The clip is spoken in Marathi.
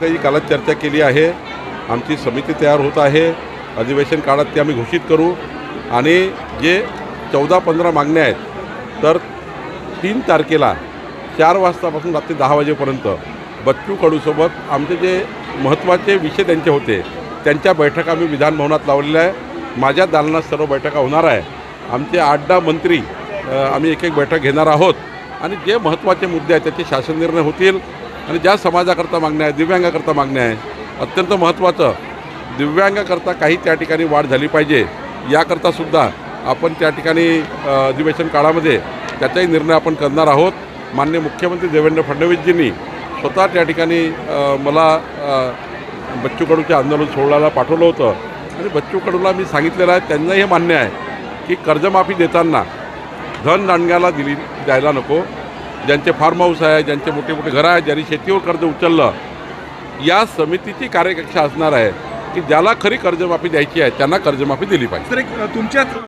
काही कालच चर्चा केली आहे. आमची समिती तयार होत आहे. अधिवेशन काळात ते आम्ही घोषित करू. आणि जे चौदा पंधरा मागण्या आहेत तर तीन तारखेला चार वाजतापासून रात्री दहा वाजेपर्यंत बच्चू कडूसोबत आमचे जे महत्त्वाचे विषय त्यांचे होते त्यांच्या बैठका आम्ही विधानभवनात लावलेल्या आहे माझ्या दालनात सर्व बैठका होणार आहे आमचे आठ दहा मंत्री आम्ही एक एक बैठक घेणार आहोत. आणि जे महत्त्वाचे मुद्दे आहेत त्याचे शासन निर्णय होतील. आणि ज्या समाजाकरता मागण्या आहेत दिव्यांगाकरता मागण्या आहे अत्यंत महत्त्वाचं दिव्यांगाकरता काही त्या ठिकाणी वाढ झाली पाहिजे याकरता सुद्धा आपण त्या ठिकाणी अधिवेशन काळामध्ये त्याचाही निर्णय आपण करणार आहोत. मान्य मुख्यमंत्री देवेंद्र फडणवीसजींनी स्वतः त्या ठिकाणी मला बच्चू कडूच्या आंदोलन सोहळ्याला पाठवलं होतं. आणि बच्चू कडूला मी सांगितलेलं आहे त्यांना हे मान्य आहे की कर्जमाफी देताना धन दांडग्याला दिली द्यायला नको. ज्यांचे फार्म हाऊस आहे ज्यांचे मोठे मोठे घरं आहेत ज्यांनी शेतीवर कर्ज उचललं या समितीची कार्यकक्षा असणार आहे की ज्याला खरी कर्जमाफी द्यायची आहे त्यांना कर्जमाफी दिली पाहिजे. तुमच्या